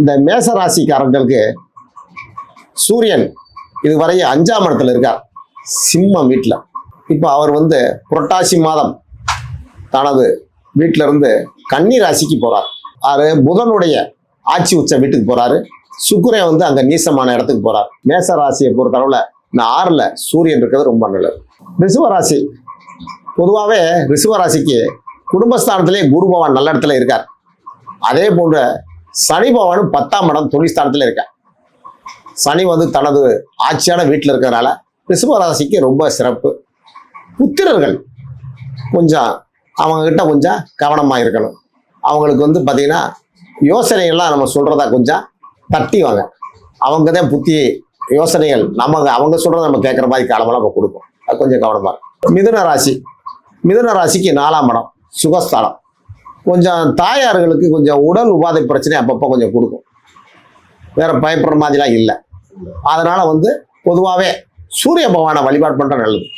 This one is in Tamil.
இந்த மேச ராசிக்காரர்களுக்கு சூரியன் இதுவரையும் அஞ்சாம் இடத்துல இருக்கார். சிம்மம் வீட்டில் இப்போ அவர் வந்து புரட்டாசி மாதம் தனது வீட்டிலிருந்து கன்னி ராசிக்கு போகிறார் அது புதனுடைய ஆட்சி உச்ச வீட்டுக்கு போகிறாரு சுக்கரன் வந்து அங்கே நீசமான இடத்துக்கு போகிறார் மேச ராசியை பொறுத்தளவில் இந்த ஆறில் சூரியன் இருக்கிறது ரொம்ப நல்லது. ரிசுவராசி பொதுவாகவே ரிசுவராசிக்கு குடும்பஸ்தானத்திலே குரு பகவான் நல்ல இடத்துல இருக்கார். அதே போன்ற சனி பகவானும் பத்தாம் இடம் தொழில் இருக்க சனி வந்து தனது ஆட்சியான வீட்டில் இருக்கிறனால ரிஷப ராசிக்கு ரொம்ப சிறப்பு. புத்திரர்கள் கொஞ்சம் அவங்கக்கிட்ட கொஞ்சம் கவனமாக இருக்கணும். அவங்களுக்கு வந்து பார்த்திங்கன்னா யோசனைகள்லாம் நம்ம சொல்கிறதா கொஞ்சம் தட்டி வாங்க அவங்க தான் புத்தி யோசனைகள். நம்ம அவங்க சொல்கிறத நம்ம கேட்குற மாதிரி காலமெல்லாம் நம்ம கொடுப்போம். அது கொஞ்சம் கவனமாக மிதுன ராசி. மிதுன ராசிக்கு நாலாம் இடம். சுகஸ்தானம். கொஞ்சம் தாயார்களுக்கு கொஞ்சம் உடல் உபாதை பிரச்சனை அப்பப்போ கொஞ்சம் கொடுக்கும். வேற பயப்படுற மாதிரிலாம் இல்லை. அதனால் வந்து பொதுவாகவே சூரிய பகவானை வழிபாடு பண்ணுறது நல்லது.